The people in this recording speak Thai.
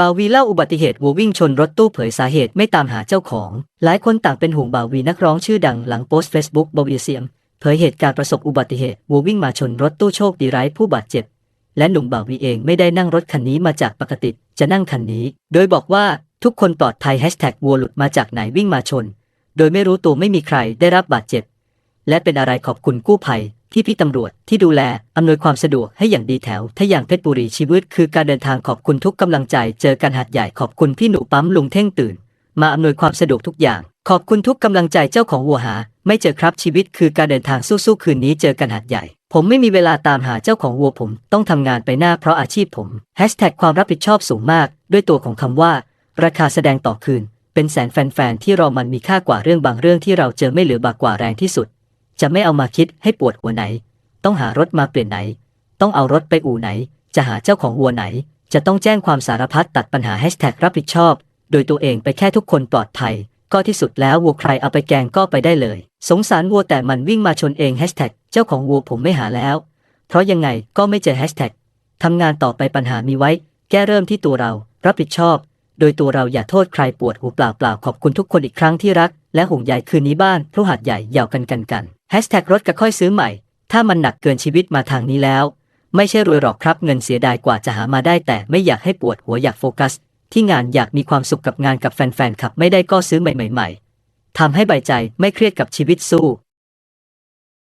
บาวีเล่าอุบัติเหตุวัววิ่งชนรถตู้เผยสาเหตุไม่ตามหาเจ้าของ หลายคนต่างเป็นห่วงบาวีนักร้องชื่อดังหลังโพสต์เฟซบุ๊กบาวีเซียมเผยเหตุการณ์ประสบอุบัติเหตุวัววิ่งมาชนรถตู้โชคดีไร้ผู้บาดเจ็บ และหนุ่มบาวีเองไม่ได้นั่งรถคันนี้มาจากปกติจะนั่งคันนี้ โดยบอกว่าทุกคนปลอดภัยแฮชแท็กวัวหลุดมาจากไหนวิ่งมาชน โดยไม่รู้ตัวไม่มีใครได้รับบาดเจ็บ และเป็นอะไรขอบคุณกู้ภัย ที่พี่ตำรวจที่ดูแล อำนวยความสะดวกให้อย่างดีแถว ถ้าอย่างเพชรบุรีชีวิตคือการเดินทางขอบคุณทุกกำลังใจ เจอกันหัดใหญ่ขอบคุณพี่หนูปั๊มลุงเท่งตื่น มาอำนวยความสะดวกทุกอย่าง ขอบคุณทุกกำลังใจเจ้าของวัวหา ไม่เจอครับชีวิตคือการเดินทางสู้ๆคืนนี้เจอกันหัดใหญ่ ผมไม่มีเวลาตามหาเจ้าของวัวผม ต้องทำงานไปหน้าเพราะอาชีพผมแฮชแท็กความรับผิดชอบสูงมาก ด้วยตัวของคำว่า ราคาแสดงต่อคืนเป็นแสนแฟนๆ ที่รอมันมีค่ากว่าเรื่องบางเรื่องที่เราเจอไม่เหลือบากกว่าแรงที่สุด จะไม่เอามาคิดให้ปวดหัวไหน ต้องหารถมาเปลี่ยนไหน ต้องเอารถไปอู่ไหน จะหาเจ้าของวัวไหน จะต้องแจ้งความสารพัดตัดปัญหาแฮชแท็กรับผิดชอบ โดยตัวเองไปแค่ทุกคนปลอดภัย ก็ที่สุดแล้ววัวใครเอาไปแกงก็ไปได้เลย สงสารวัวแต่มันวิ่งมาชนเองแฮชแท็กเจ้าของวัวผมไม่หาแล้ว เพราะยังไงก็ไม่เจอแฮชแท็กทำงานต่อไปปัญหามีไว้ แก้เริ่มที่ตัวเรา รับผิดชอบ โดยตัวเราอย่าโทษใครปวดหูเปล่าเปล่าขอบคุณทุกคนอีกครั้งที่รัก และห่วงใยคืนนี้บ้านพรุหัดใหญ่ยาวกันกันกัน แฮชแท็กรถกระค่อยซื้อใหม่ ถ้ามันหนักเกินชีวิตมาทางนี้แล้ว ไม่ใช่รวยหรอกครับ เงินเสียดายกว่าจะหามาได้แต่ไม่อยากให้ปวดหัวอยากโฟกัส ที่งานอยากมีความสุขกับงานกับแฟนๆขับ ไม่ได้ก็ซื้อใหม่ๆทำให้ใบใจไม่เครียดกับชีวิตสู้